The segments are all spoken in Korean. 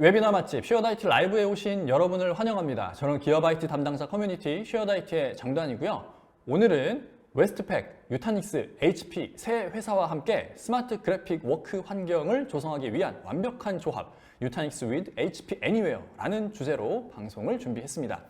웨비나 맛집 쉐어다이트 라이브에 오신 여러분을 환영합니다. 저는 기어바이트 담당자 커뮤니티 쉐어다이트의 장단이고요. 오늘은 웨스트팩, 유타닉스, HP 세 회사와 함께 스마트 그래픽 워크 환경을 조성하기 위한 완벽한 조합 유타닉스 with HP Anywhere라는 주제로 방송을 준비했습니다.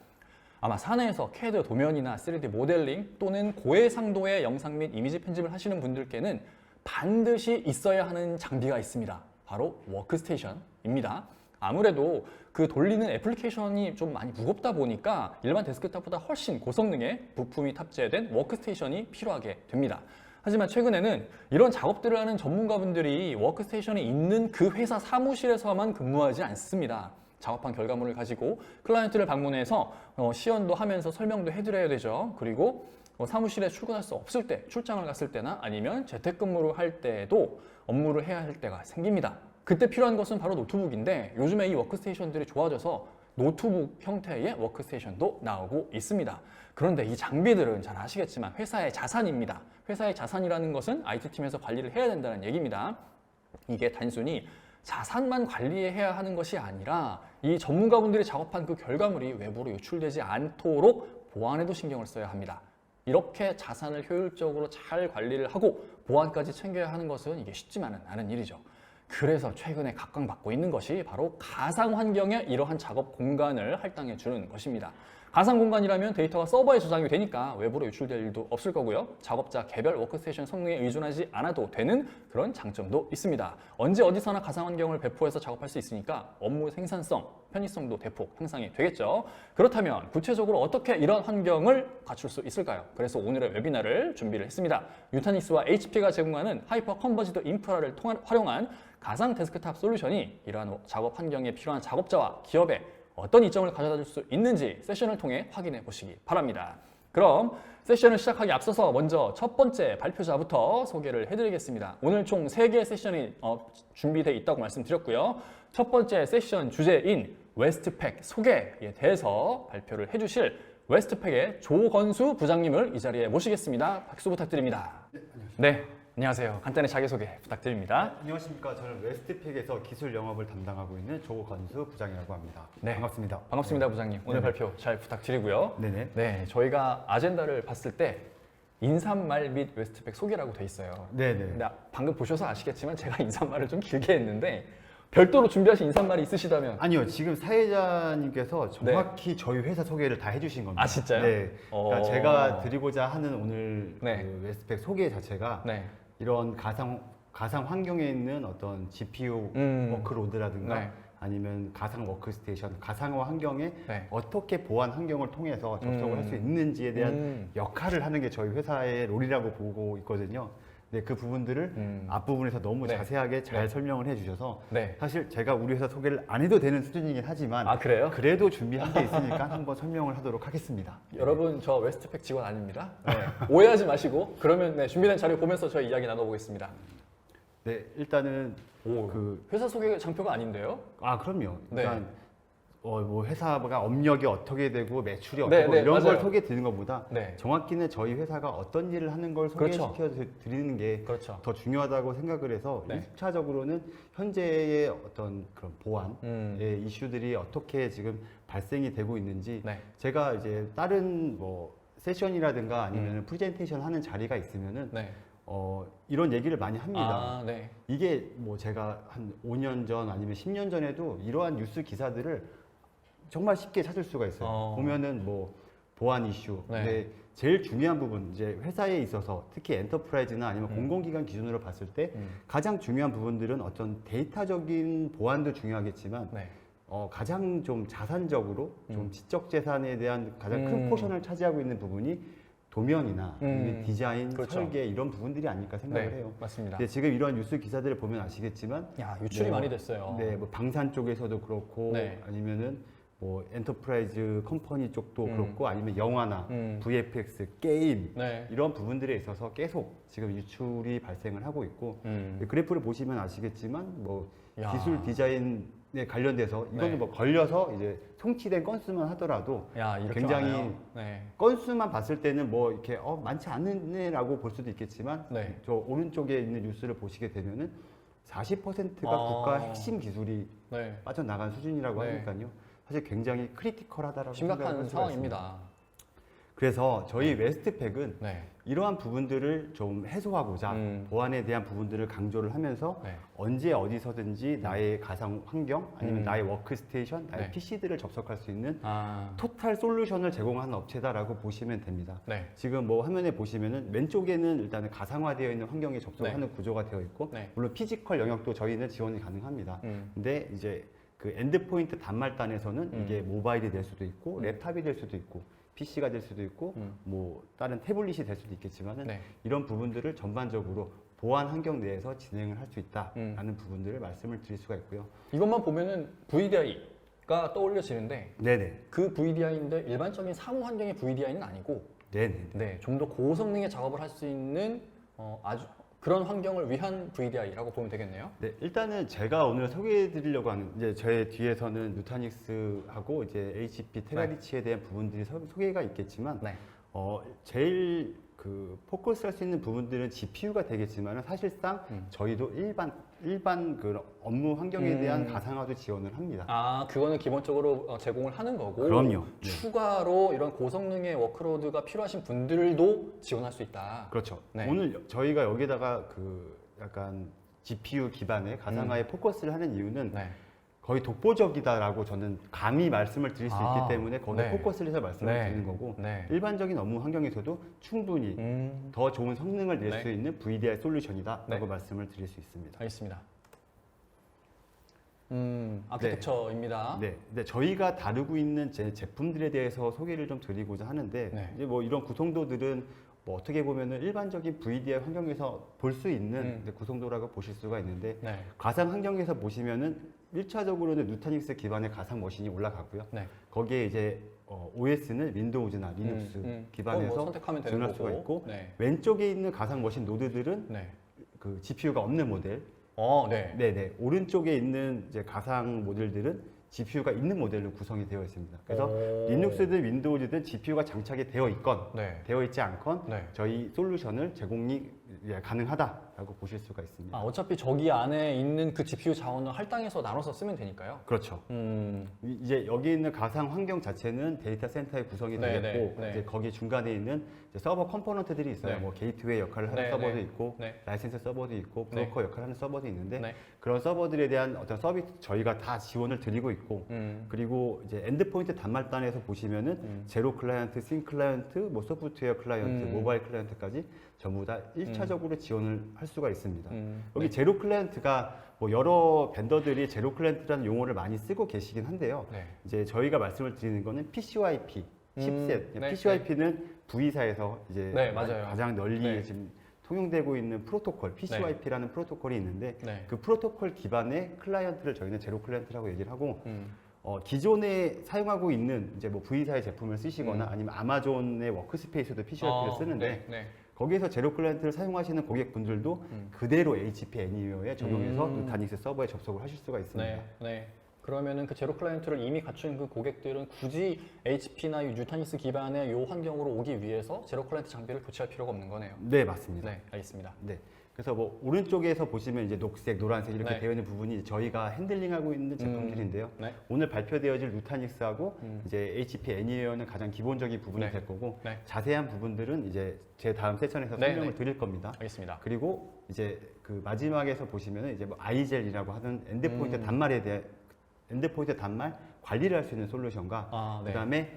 아마 사내에서 CAD 도면이나 3D 모델링 또는 고해상도의 영상 및 이미지 편집을 하시는 분들께는 반드시 있어야 하는 장비가 있습니다. 바로 워크스테이션입니다. 아무래도 그 돌리는 애플리케이션이 좀 많이 무겁다 보니까 일반 데스크탑보다 훨씬 고성능의 부품이 탑재된 워크스테이션이 필요하게 됩니다. 하지만 최근에는 이런 작업들을 하는 전문가분들이 워크스테이션이 있는 그 회사 사무실에서만 근무하지 않습니다. 작업한 결과물을 가지고 클라이언트를 방문해서 어, 시연도 하면서 설명도 해드려야 되죠. 그리고 어, 사무실에 출근할 수 없을 때, 출장을 갔을 때나 아니면 재택근무를 할 때에도 업무를 해야 할 때가 생깁니다. 그때 필요한 것은 바로 노트북인데 요즘에 이 워크스테이션들이 좋아져서 노트북 형태의 워크스테이션도 나오고 있습니다. 그런데 이 장비들은 잘 아시겠지만 회사의 자산입니다. 회사의 자산이라는 것은 IT팀에서 관리를 해야 된다는 얘기입니다. 이게 단순히 자산만 관리해야 하는 것이 아니라 이 전문가분들이 작업한 그 결과물이 외부로 유출되지 않도록 보안에도 신경을 써야 합니다. 이렇게 자산을 효율적으로 잘 관리를 하고 보안까지 챙겨야 하는 것은 이게 쉽지만은 않은 일이죠. 그래서 최근에 각광받고 있는 것이 바로 가상 환경에 이러한 작업 공간을 할당해 주는 것입니다. 가상 공간이라면 데이터가 서버에 저장이 되니까 외부로 유출될 일도 없을 거고요. 작업자 개별 워크스테이션 성능에 의존하지 않아도 되는 그런 장점도 있습니다. 언제 어디서나 가상 환경을 배포해서 작업할 수 있으니까 업무 생산성, 편의성도 대폭 향상이 되겠죠. 그렇다면 구체적으로 어떻게 이런 환경을 갖출 수 있을까요? 그래서 오늘의 웨비나를 준비를 했습니다. 유타닉스와 HP가 제공하는 하이퍼 컨버지드 인프라를 통한 활용한 가상 데스크탑 솔루션이 이러한 작업 환경에 필요한 작업자와 기업에 어떤 이점을 가져다 줄 수 있는지 세션을 통해 확인해 보시기 바랍니다. 그럼 세션을 시작하기 앞서서 먼저 첫 번째 발표자부터 소개를 해드리겠습니다. 오늘 총 3개의 세션이 어, 준비되어 있다고 말씀드렸고요. 첫 번째 세션 주제인 웨스트팩 소개에 대해서 발표를 해주실 웨스트팩의 조건수 부장님을 이 자리에 모시겠습니다. 박수 부탁드립니다. 네, 안녕하세요. 간단히 자기소개 부탁드립니다. 안녕하십니까. 저는 웨스트픽에서 기술 영업을 담당하고 있는 조건수 부장이라고 합니다. 네. 반갑습니다. 반갑습니다, 부장님. 오늘 네네. 발표 잘 부탁드리고요. 네네. 네, 저희가 아젠다를 봤을 때 인사말 및 웨스트팩 소개라고 돼 있어요. 네네. 근데 방금 보셔서 아시겠지만 제가 인사말을 좀 길게 했는데 별도로 준비하신 인사말이 있으시다면 아니요, 지금 사회자님께서 정확히 저희 회사 소개를 다 해주신 겁니다. 아, 진짜요? 네. 그러니까 어. 제가 드리고자 하는 오늘 네. 그 웨스트픽 소개 자체가 네, 이런 가상 가상 환경에 있는 어떤 GPU 음. 워크로드라든가 네. 아니면 가상 워크스테이션, 가상화 환경에 네. 어떻게 보안 환경을 통해서 접속을 음. 할수 있는지에 대한 음. 역할을 하는 게 저희 회사의 롤이라고 보고 있거든요. 네, 그 부분들을 음. 앞부분에서 너무 네. 자세하게 잘 네. 설명을 해주셔서 네. 사실 제가 우리 회사 소개를 안 해도 되는 수준이긴 하지만 아 그래요? 그래도 준비한 게 있으니까 한번 설명을 하도록 하겠습니다. 여러분 저 웨스트팩 직원 아닙니다. 네, 오해하지 마시고 그러면 네, 준비된 자료 보면서 저희 이야기 나눠보겠습니다. 네, 일단은 오, 그 회사 소개 장표가 아닌데요? 아 그럼요. 네. 일단 어, 뭐 회사가 업력이 어떻게 되고 매출이 네, 어떻고 네, 이런 맞아요. 걸 소개해 드리는 것보다 네, 정확히는 저희 회사가 어떤 일을 하는 걸 그렇죠. 소개시켜 드리는 게 그렇죠. 더 중요하다고 생각을 해서 네. 1차적으로는 현재의 어떤 그런 보안의 음, 이슈들이 어떻게 지금 발생이 되고 있는지 네, 제가 이제 다른 뭐 세션이라든가 아니면 음. 은 프레젠테이션 하는 자리가 있으면은 네. 어 이런 얘기를 많이 합니다. 아, 네. 이게 뭐 제가 한 5년 전 아니면 10년 전에도 이러한 뉴스 기사들을 정말 쉽게 찾을 수가 있어요. 어. 보면은 뭐 보안 이슈. 네. 근데 제일 중요한 부분 이제 회사에 있어서 특히 엔터프라이즈나 아니면 음. 공공기관 기준으로 봤을 때 음, 가장 중요한 부분들은 어떤 데이터적인 보안도 중요하겠지만 네. 어, 가장 좀 자산적으로 좀 음. 지적 재산에 대한 가장 큰 음. 포션을 차지하고 있는 부분이 도면이나 음. 디자인, 그렇죠. 설계 이런 부분들이 아닐까 생각을 네, 해요. 맞습니다. 근데 지금 이러한 뉴스 기사들을 보면 아시겠지만 야, 유출이 뭐, 많이 됐어요. 네, 뭐 방산 쪽에서도 그렇고 네. 아니면은 뭐 엔터프라이즈 컴퍼니 쪽도 음. 그렇고 아니면 영화나 음, VFX 게임 네. 이런 부분들에 있어서 계속 지금 유출이 발생을 하고 있고 음, 그래프를 보시면 아시겠지만 뭐 야. 기술 디자인에 관련돼서 이거는 네. 뭐 걸려서 이제 송치된 건수만 하더라도 야, 굉장히. 네. 건수만 봤을 때는 뭐 이렇게 어 많지 않네라고 볼 수도 있겠지만 네. 저 오른쪽에 있는 뉴스를 보시게 되면은 40%가 아. 국가 핵심 기술이 네. 빠져나간 수준이라고 네. 하니까요. 사실 굉장히 크리티컬하다라고 생각을 심각한 할 수가 있습니다. 상황입니다. 그래서 저희 웨스트팩은 네. 이러한 부분들을 좀 해소하고자 음. 보안에 대한 부분들을 강조를 하면서 네. 언제 어디서든지 나의 가상 환경 아니면 음. 나의 워크스테이션, 나의 네. PC들을 접속할 수 있는 아. 토탈 솔루션을 제공하는 업체다라고 보시면 됩니다. 네. 지금 뭐 화면에 보시면은 왼쪽에는 일단은 가상화되어 있는 환경에 접속하는 네. 구조가 되어 있고 네. 물론 피지컬 영역도 저희는 지원이 가능합니다. 음. 근데 이제 그 엔드포인트 단말단에서는 음. 이게 모바일이 될 수도 있고 음. 랩탑이 될 수도 있고 PC가 될 수도 있고 음. 뭐 다른 태블릿이 될 수도 있겠지만은 네. 이런 부분들을 전반적으로 보안 환경 내에서 진행을 할수 음. 있다라는 부분들을 말씀을 드릴 수가 있고요. 이것만 보면은 VDI가 떠올려지는데 네네. 그 VDI인데 일반적인 사무 환경의 VDI는 아니고 네네. 네, 좀 더 고성능의 작업을 할 수 있는 어, 아주 그런 환경을 위한 VDI라고 보면 되겠네요. 네, 일단은 제가 오늘 소개해 드리려고 하는 이제 제 뒤에서는 누타닉스하고 이제 HP 테라리치에 대한 부분들이 서- 소개가 있겠지만 네. 어 제일 그 포커스할 수 있는 부분들은 GPU가 되겠지만 사실상 음. 저희도 일반 일반 그 업무 환경에 대한 음. 가상화도 지원을 합니다. 아, 그거는 기본적으로 어, 제공을 하는 거고 그럼요. 네. 추가로 이런 고성능의 워크로드가 필요하신 분들도 지원할 수 있다. 그렇죠. 네. 오늘 저희가 여기다가 그 약간 GPU 기반의 가상화에 포커스를 하는 이유는 음. 네. 거의 독보적이다라고 저는 감히 말씀을 드릴 수 아, 있기 때문에 거기에 네. 포커스를 해서 말씀을 네. 드리는 거고 네. 일반적인 업무 환경에서도 충분히 음, 더 좋은 성능을 낼 네. 수 있는 VDI 솔루션이다라고 네. 말씀을 드릴 수 있습니다. 알겠습니다. 음, 아키텍처입니다. 네, 근데 저희가 다루고 있는 제 제품들에 대해서 소개를 좀 드리고자 하는데 네. 이제 뭐 이런 구성도들은 뭐 어떻게 보면은 일반적인 VDI 환경에서 볼 수 있는 음. 구성도라고 보실 수가 있는데 네. 가상 환경에서 보시면은 1차적으로는 누타닉스 기반의 가상 머신이 올라가고요. 네. 거기에 이제 어, OS는 윈도우즈나 리눅스 음, 음. 기반에서 어, 뭐 되는 지원할 거고. 수가 있고 네. 왼쪽에 있는 가상 머신 노드들은 네. 그 GPU가 없는 모델, 어, 네. 네 네 오른쪽에 있는 이제 가상 모델들은 GPU가 있는 모델로 구성이 되어 있습니다. 그래서 오. 리눅스든 윈도우즈든 GPU가 장착이 되어 있건 네. 되어 있지 않건 네. 저희 솔루션을 제공이 예, 가능하다라고 보실 수가 있습니다. 아, 어차피 저기 안에 있는 그 GPU 자원을 할당해서 나눠서 쓰면 되니까요. 그렇죠. 음, 이- 이제 여기 있는 가상 환경 자체는 데이터 센터의 구성이 네, 되겠고 네, 네. 이제 거기 중간에 있는 이제 서버 컴포넌트들이 있어요. 네. 뭐 게이트웨이 역할을 하는 네, 서버도 네. 있고 네. 라이센스 서버도 있고 네. 브로커 역할을 하는 서버도 있는데 네. 그런 서버들에 대한 어떤 서비스 저희가 다 지원을 드리고 있고 음, 그리고 이제 엔드포인트 단말단에서 보시면은 음. 제로 클라이언트, 싱 클라이언트, 뭐 소프트웨어 클라이언트, 음. 모바일 클라이언트까지 전부 다 1차적으로 지원을 할 수가 있습니다. 음, 여기 네. 제로 클라이언트가 뭐 여러 벤더들이 제로 클라이언트라는 용어를 많이 쓰고 계시긴 한데요. 네. 이제 저희가 말씀을 드리는 거는 PCYP, 음, 칩셋. 네, PCYP는 V사에서 이제 네. 가장 널리 네. 지금 통용되고 있는 프로토콜, PCYP라는 프로토콜이 있는데 네. 그 프로토콜 기반의 클라이언트를 저희는 제로 클라이언트라고 얘기를 하고 음, 어, 기존에 사용하고 있는 이제 뭐 V사의 제품을 쓰시거나 음. 아니면 아마존의 워크스페이스도 PCYP를 어, 쓰는데 네, 네. 거기에서 제로 클라이언트를 사용하시는 고객분들도 음. 그대로 HP 애니웨어에 적용해서 음. 누타닉스 서버에 접속을 하실 수가 있습니다. 네, 네. 그러면은 그 제로 클라이언트를 이미 갖춘 그 고객들은 굳이 HP나 유타니스 기반의 요 환경으로 오기 위해서 제로 클라이언트 장비를 교체할 필요가 없는 거네요. 네, 맞습니다. 네, 알겠습니다. 네. 그래서 뭐 오른쪽에서 보시면 이제 녹색, 노란색 이렇게 네. 되어 있는 부분이 저희가 핸들링하고 있는 제품들인데요. 네. 오늘 발표되어질 루타닉스하고 음. 이제 HP 애니웨어는 가장 기본적인 부분이 네. 될 거고 네. 자세한 부분들은 이제 제 다음 세션에서 네, 설명을 네. 드릴 겁니다. 알겠습니다. 그리고 이제 그 마지막에서 보시면은 이제 뭐 아이젤이라고 하는 엔드포인트 음. 단말에 대해 엔드포인트 단말 관리를 할 수 있는 솔루션과 아, 네. 그다음에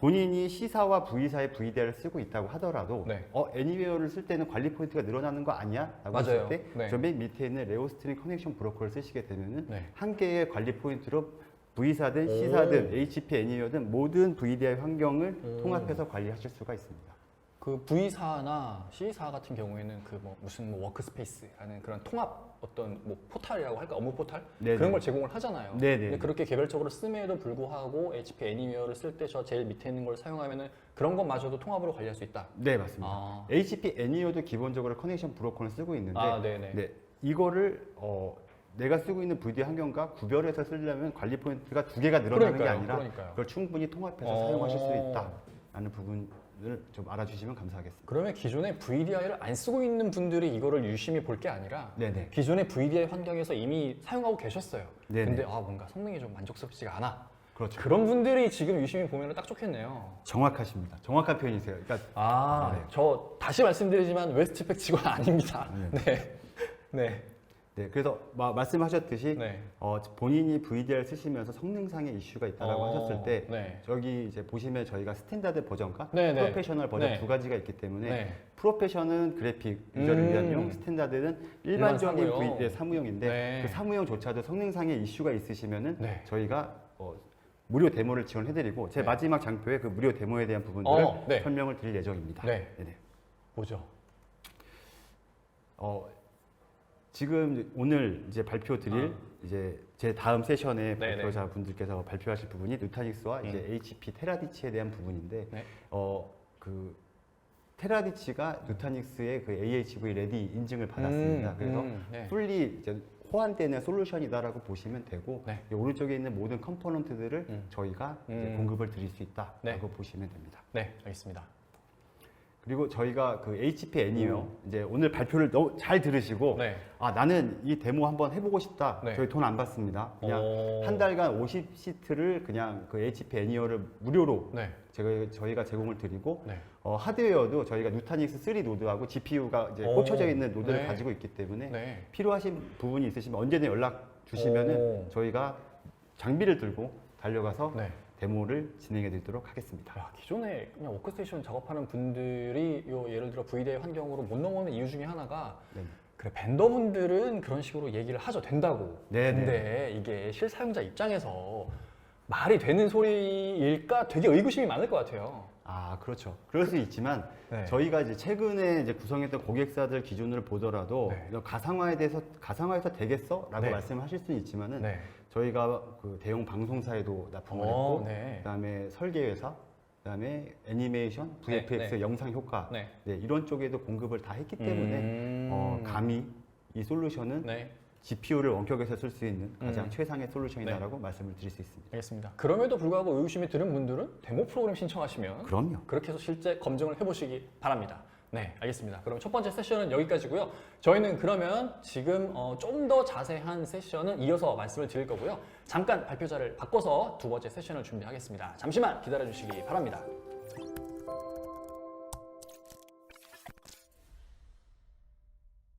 본인이 C사와 V사의 VDR을 쓰고 있다고 하더라도 네. 어 애니웨어를 쓸 때는 관리 포인트가 늘어나는 거 아니야? 라고 맞아요. 했을 때 네. 저맨 밑에 있는 레오스트링 커넥션 브로커를 쓰시게 되면은 네. 한 개의 관리 포인트로 V사든 오. C사든 HP 애니웨어든 모든 VDI 환경을 오. 통합해서 관리하실 수가 있습니다. 그 V사나 C사 같은 경우에는 그 뭐 무슨 뭐 워크스페이스라는 그런 통합 어떤 뭐 포탈이라고 할까 업무 포탈 네네. 그런 걸 제공을 하잖아요. 네네. 근데 그렇게 개별적으로 씀에도 불구하고 HP 애니웨어를 쓸 때 저 제일 밑에 있는 걸 사용하면은 그런 것마저도 통합으로 관리할 수 있다. 네 맞습니다. 아, HP 애니어도 기본적으로 커넥션 브로커를 쓰고 있는데 아. 네, 이거를 어, 내가 쓰고 있는 VD 환경과 구별해서 쓰려면 관리 포인트가 두 개가 늘어나는 게 그러니까요, 아니라 그러니까요. 그걸 충분히 통합해서 어. 사용하실 수 있다 라는 부분을 좀 알아주시면 감사하겠습니다. 그러면 기존에 VDI를 안 쓰고 있는 분들이 이거를 유심히 볼 게 아니라 네네. 기존의 VDI 환경에서 이미 사용하고 계셨어요. 네네. 근데 아 뭔가 성능이 좀 만족스럽지가 않아. 그렇죠. 그런 분들이 지금 유심히 보면 딱 좋겠네요. 정확하십니다. 정확한 표현이세요. 그러니까 아, 네. 저 다시 말씀드리지만 웨스트팩 직원 아닙니다. 네. 네. 네, 그래서 마- 말씀하셨듯이 네. 어, 본인이 VDR 쓰시면서 성능상의 이슈가 있다라고 어, 하셨을 때 네. 저기 이제 보시면 저희가 스탠다드 버전과 네, 네. 프로페셔널 버전 네. 두 가지가 있기 때문에 네. 프로페셔널은 그래픽 유저를 음. 위한용, 스탠다드는 일반 일반적인 사무용. V- 네, 사무용인데 네. 그 사무용조차도 성능상의 이슈가 있으시면은 네. 저희가 어, 무료 데모를 지원해드리고 제 네. 마지막 장표에 그 무료 데모에 대한 부분들을 어, 네. 설명을 드릴 예정입니다. 네. 네네. 뭐죠? 어, 지금 오늘 이제 발표 드릴 이제 제 다음 세션에 아. 네네. 발표자 분들께서 발표하실 부분이 누타닉스와 이제 음. HP 테라디치에 대한 부분인데 네. 어그 테라디치가 누타닉스의 그 AHV 레디 인증을 받았습니다. 음, 그래서 음, 네. 풀리 이제 호환되는 솔루션이다라고 보시면 되고 네. 이 오른쪽에 있는 모든 컴포넌트들을 음. 저희가 이제 음. 공급을 드릴 수 있다라고 네. 보시면 됩니다. 네, 알겠습니다. 그리고 저희가 그 HP 애니어 이제 오늘 발표를 너무 잘 들으시고 네. 아 나는 이 데모 한번 해보고 싶다. 네. 저희 돈 안 받습니다. 그냥 오. 한 달간 50 시트를 그냥 그 HP 애니어를 무료로 네. 제가 저희가 제공을 드리고 네. 어, 하드웨어도 저희가 뉴타닉스 3 노드하고 GPU가 이제 오. 꽂혀져 있는 노드를 네. 가지고 있기 때문에 네. 필요하신 부분이 있으시면 언제든 연락 주시면은 오. 저희가 장비를 들고 달려가서 네. 데모를 진행해 드리도록 하겠습니다. 야, 기존에 그냥 워크스테이션 작업하는 분들이 요 예를 들어 VDI 환경으로 못 넘어오는 이유 중에 하나가 네. 그래 벤더분들은 그런 식으로 얘기를 하죠 된다고. 네, 근데 이게 실사용자 입장에서 말이 되는 소리일까 되게 의구심이 많을 것 같아요. 아 그렇죠. 그럴 수 있지만 네. 저희가 이제 최근에 이제 구성했던 고객사들 기준으로 보더라도 네. 가상화에 대해서 가상화해서 되겠어?라고 네. 말씀하실 수는 있지만은 네. 저희가 그 대형 방송사에도 납품을 어, 했고 네. 그다음에 설계회사, 그다음에 애니메이션, 네, VFX 네. 영상 효과 네. 네, 이런 쪽에도 공급을 다 했기 때문에 음. 어, 감히 이 솔루션은 네. GPU를 원격에서 쓸 수 있는 가장 음. 최상의 솔루션이다라고 말씀을 드릴 수 있습니다. 알겠습니다. 그럼에도 불구하고 의구심이 드는 분들은 데모 프로그램 신청하시면 그럼요. 그렇게 해서 실제 검증을 해보시기 바랍니다. 네, 알겠습니다. 그럼 첫 번째 세션은 여기까지고요. 저희는 그러면 지금 어, 좀 더 자세한 세션은 이어서 말씀을 드릴 거고요. 잠깐 발표자를 바꿔서 두 번째 세션을 준비하겠습니다. 잠시만 기다려 주시기 바랍니다.